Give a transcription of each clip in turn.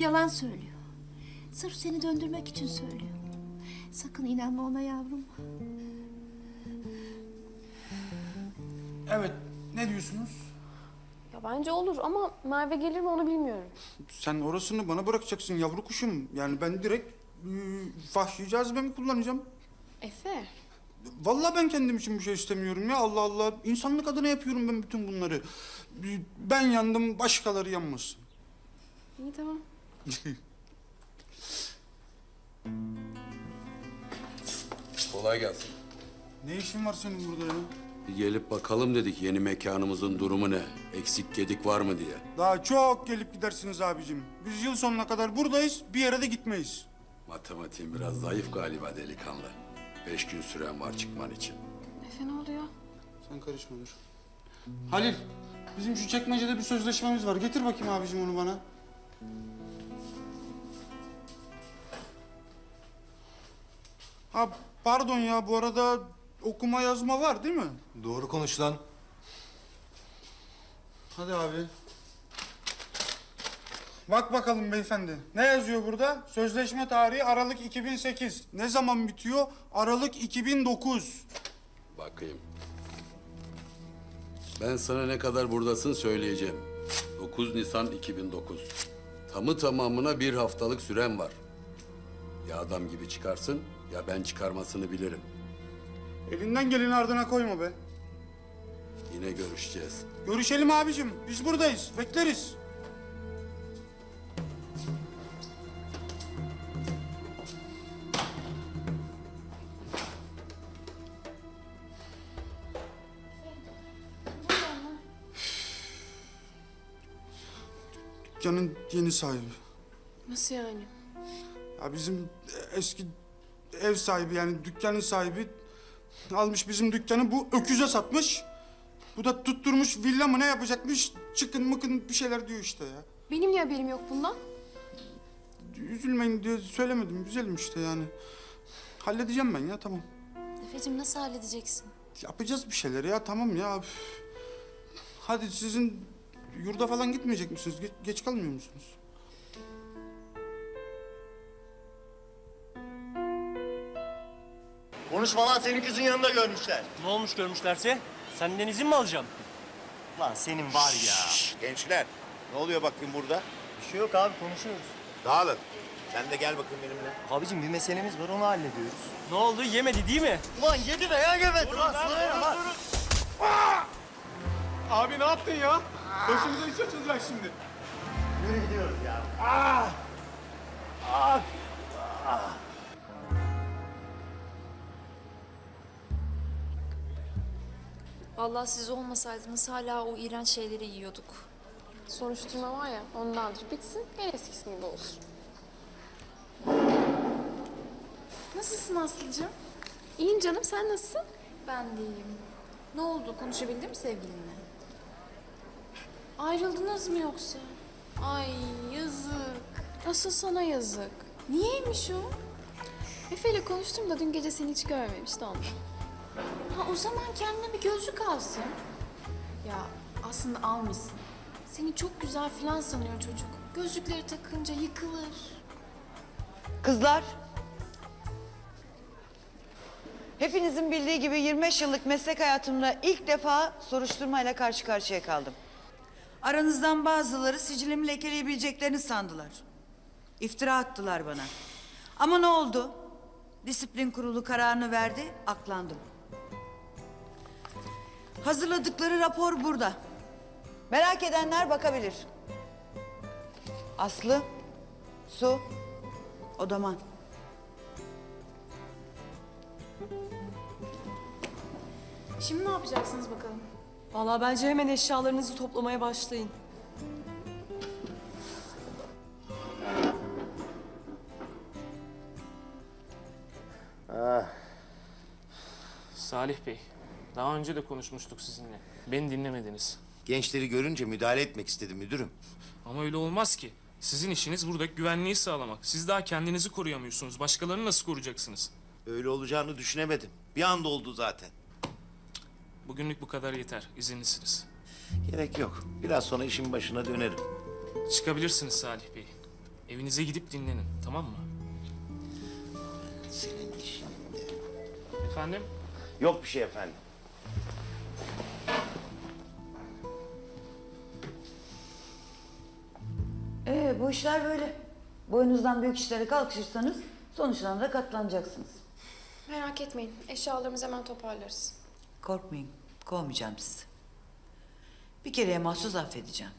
Yalan söylüyor. Sırf seni döndürmek için söylüyor. Sakın inanma ona yavrum. Evet, ne diyorsunuz? Ya bence olur ama Merve gelir mi onu bilmiyorum. Sen orasını bana bırakacaksın yavru kuşum. Yani ben direkt e, vahşi cazibemi kullanacağım. Efe. Vallahi ben kendim için bir şey istemiyorum ya Allah Allah. İnsanlık adına yapıyorum ben bütün bunları. Ben yandım, başkaları yanmasın. İyi tamam. Kolay gelsin. Ne işin var senin burada ya? Bir gelip bakalım dedik yeni mekanımızın durumu ne? Eksik gedik var mı diye. Daha çok gelip gidersiniz abicim. Biz yıl sonuna kadar buradayız, bir yere de gitmeyiz. Matematiğin biraz zayıf galiba delikanlı. Beş gün süren var çıkman için. Efe ne oluyor? Sen karışma dur. Halil, bizim şu çekmecede bir sözleşmemiz var. Getir bakayım abicim onu bana. Ha pardon ya bu arada okuma yazma var değil mi? Doğru konuş lan. Hadi abi. Bak bakalım beyefendi. Ne yazıyor burada? Sözleşme tarihi Aralık 2008. Ne zaman bitiyor? Aralık 2009. Bakayım. Ben sana ne kadar buradasın söyleyeceğim. 9 Nisan 2009. Tamı tamamına bir haftalık süren var. Ya adam gibi çıkarsın ya ben çıkarmasını bilirim. Elinden geleni ardına koyma be. Yine görüşeceğiz. Görüşelim abicim. Biz buradayız. Bekleriz. Dükkanın yeni sahibi. Nasıl yani? Ya bizim eski ev sahibi yani dükkanın sahibi almış bizim dükkanı bu öküze satmış. Bu da tutturmuş villa mı ne yapacakmış çıkın mıkın bir şeyler diyor işte ya. Benim niye haberim yok bundan? Üzülmeyin diye söylemedim güzelim işte yani. Halledeceğim ben ya tamam. Efe'cim nasıl halledeceksin? Yapacağız bir şeyler ya tamam ya. Üf. Hadi sizin yurda falan gitmeyecek misiniz? Geç, geç kalmıyor musunuz? Konuşma lan senin kızın yanında görmüşler. Ne olmuş görmüşlerse? Senden izin mi alacağım? Lan senin var ya. Gençler, ne oluyor bakayım burada? Bir şey yok abi konuşuyoruz. Dağılın. Sen de gel bakayım benimle. Abicim bir meselemiz var onu hallediyoruz. Ne oldu yemedi değil mi? Ulan yedi veya yemedi lan. Sana lan. Abi ne yaptın ya? Başımıza iş açılacak şimdi. Yürü gidiyoruz ya. Vallahi siz olmasaydınız hala o iğrenç şeyleri yiyorduk. Soruşturma var ya ondandır. Bitsin gene eskisi gibi olsun. Nasılsın Aslı'cığım? İyiyim canım sen nasılsın? Ben de iyiyim. Ne oldu? Konuşabildin mi sevgilinle? Ayrıldınız mı yoksa? Ay yazık. Asıl sana yazık. Niyeymiş o? Efe'yle konuştum da dün gece seni hiç görmemişti ondan. Ha o zaman kendine bir gözlük alsın. Ya aslında almışsın. Seni çok güzel falan sanıyor çocuk. Gözlükleri takınca yıkılır. Kızlar. Hepinizin bildiği gibi 25 yıllık meslek hayatımda ilk defa soruşturmayla karşı karşıya kaldım. Aranızdan bazıları sicilimi lekeleyebileceklerini sandılar. İftira attılar bana. Ama ne oldu? Disiplin kurulu kararını verdi, aklandım. Hazırladıkları rapor burada. Merak edenler bakabilir. Aslı, Su, Odaman. Şimdi ne yapacaksınız bakalım? Vallahi bence hemen eşyalarınızı toplamaya başlayın. Salih Bey, daha önce de konuşmuştuk sizinle. Beni dinlemediniz. Gençleri görünce müdahale etmek istedim müdürüm. Ama öyle olmaz ki. Sizin işiniz buradaki güvenliği sağlamak. Siz daha kendinizi koruyamıyorsunuz. Başkalarını nasıl koruyacaksınız? Öyle olacağını düşünemedim. Bir anda oldu zaten. Bugünlük bu kadar yeter. İzinlisiniz. Gerek yok. Biraz sonra işin başına dönerim. Çıkabilirsiniz Salih Bey. Evinize gidip dinlenin, tamam mı? Senin işin. Efendim? Yok bir şey efendim. Bu işler böyle. Boynunuzdan büyük işlere kalkışırsanız sonuçlarına da katlanacaksınız. Merak etmeyin. Eşyalarımızı hemen toparlarız. Korkmayın, kovmayacağım sizi. Bir kereye mahsus affedeceğim.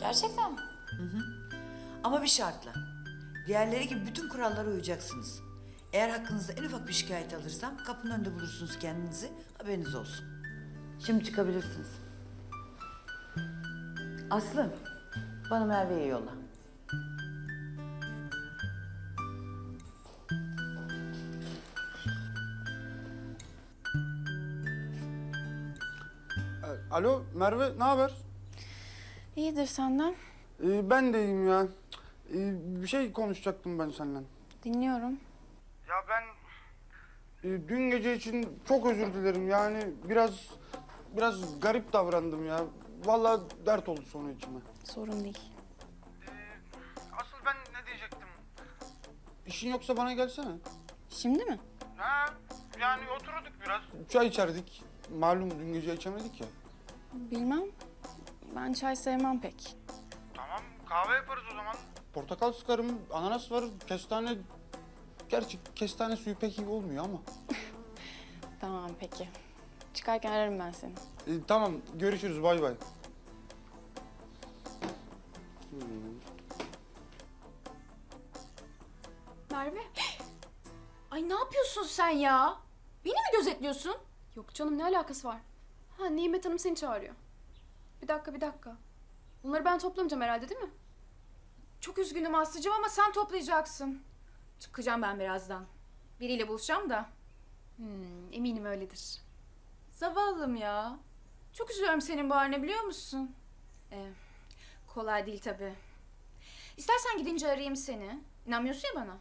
Gerçekten mi? Ama bir şartla. Diğerleri gibi bütün kurallara uyacaksınız. Eğer hakkınızda en ufak bir şikayet alırsam kapının önünde bulursunuz kendinizi. Haberiniz olsun. Şimdi çıkabilirsiniz. Aslı, bana Merve'yi yolla. E, Alo Merve ne haber? İyidir senden. Ee, ben de iyiyim ya. Ee, bir şey konuşacaktım ben seninle. Dinliyorum. Ya ben e, dün gece için çok özür dilerim. Yani biraz biraz garip davrandım ya. Vallahi dert oldu sonra içime. Sorun değil. Asıl ben ne diyecektim? İşin yoksa bana gelsene. Şimdi mi? Ha, yani oturduk biraz. Çay içerdik. Malum dün gece içemedik ya. Bilmem. Ben çay sevmem pek. Tamam kahve yaparız o zaman. Portakal sıkarım, ananas var, kestane... Gerçi kestane suyu pek iyi olmuyor ama. Tamam peki. Çıkarken ararım ben seni. Ee, tamam görüşürüz bay bay. Merve. Ay ne yapıyorsun sen ya? Beni mi gözetliyorsun? Yok canım ne alakası var? Ha Nimet Hanım seni çağırıyor. Bir dakika bir dakika. Bunları ben toplamayacağım herhalde değil mi? Çok üzgünüm Aslı'cığım ama sen toplayacaksın. Çıkacağım ben birazdan. Biriyle buluşacağım da. Hmm, eminim öyledir. Zavallım ya. Çok üzülüyorum senin bu haline biliyor musun? Ee, kolay değil tabii. İstersen gidince arayayım seni. İnanmıyorsun ya bana.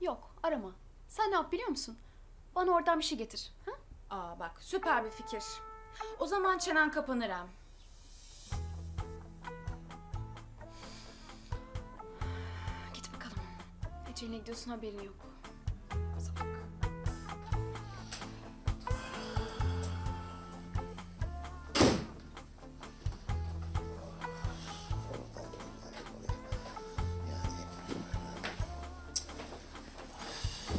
Yok arama. Sen ne yap biliyor musun? Bana oradan bir şey getir. Ha? Aa bak süper bir fikir. O zaman çenen kapanır hem. Git bakalım. Ece'yle gidiyorsun haberin yok.